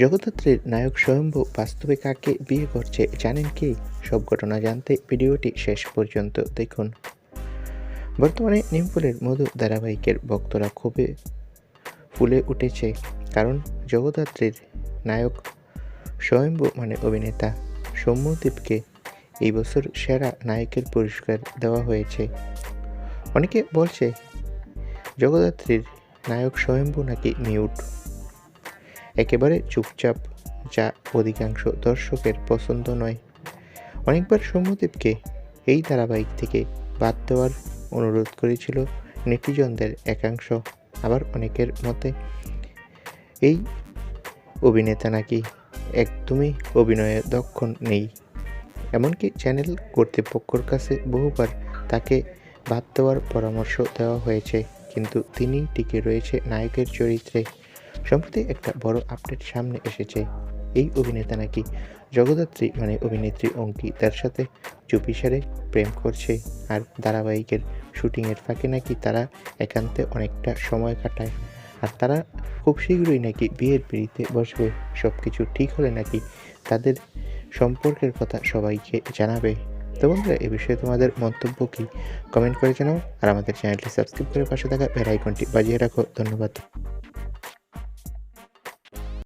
জগদ্ধাত্রীর নায়ক স্বয়ম্ভু বাস্তবে কাকে বিয়ে করছে জানেন কি? সব ঘটনা জানতে ভিডিওটি শেষ পর্যন্ত দেখুন। বর্তমানে নিমপুরের মধু ধারাবাহিকের ভক্তরা খুবই ফুলে উঠেছে, কারণ জগদ্ধাত্রীর নায়ক স্বয়ম্ভু মানে অভিনেতা সৌম্যদীপকে এই বছর সেরা নায়কের পুরস্কার দেওয়া হয়েছে। অনেকে বলছে, জগদ্ধাত্রীর নায়ক স্বয়ম্ভু নাকি মিউট একেবারে চুপচাপ, যা অধিকাংশ দর্শকের পছন্দ নয়। অনেকবার সৌম্যদীপকে এই ধারাবাহিক থেকে বাদ দেওয়ার অনুরোধ করেছিল নেটিজনদের একাংশ, আবার অনেকের মতে এই অভিনেতা নাকি একদমই অভিনয়ে দক্ষ নেই। এমনকি চ্যানেল কর্তৃপক্ষর কাছে বহুবার তাকে বাদ দেওয়ার পরামর্শ দেওয়া হয়েছে, কিন্তু তিনি টিকে রয়েছে নায়কের চরিত্রে। সম্প্রতি একটা বড় আপডেট সামনে এসেছে। এই অভিনেতা নাকি জগদ্ধাত্রী মানে অভিনেত্রী অঙ্কিতার সাথে চুপিসারে প্রেম করছে। আর ধারাবাহিকের শুটিংয়ের ফাঁকে নাকি তারা একান্তে অনেকটা সময় কাটায়। আর তারা খুব শীঘ্রই নাকি বিয়ের পিড়িতে বসবে। সব কিছু ঠিক হলে নাকি তাদের সম্পর্কের কথা সবাইকে জানাবে। তো বন্ধুরা, এ বিষয়ে তোমাদের মন্তব্য কি? কমেন্ট করে জানাও। আর আমাদের চ্যানেলটি সাবস্ক্রাইব করে পাশে থাকা বেল আইকনটি বাজিয়ে রাখো। ধন্যবাদ।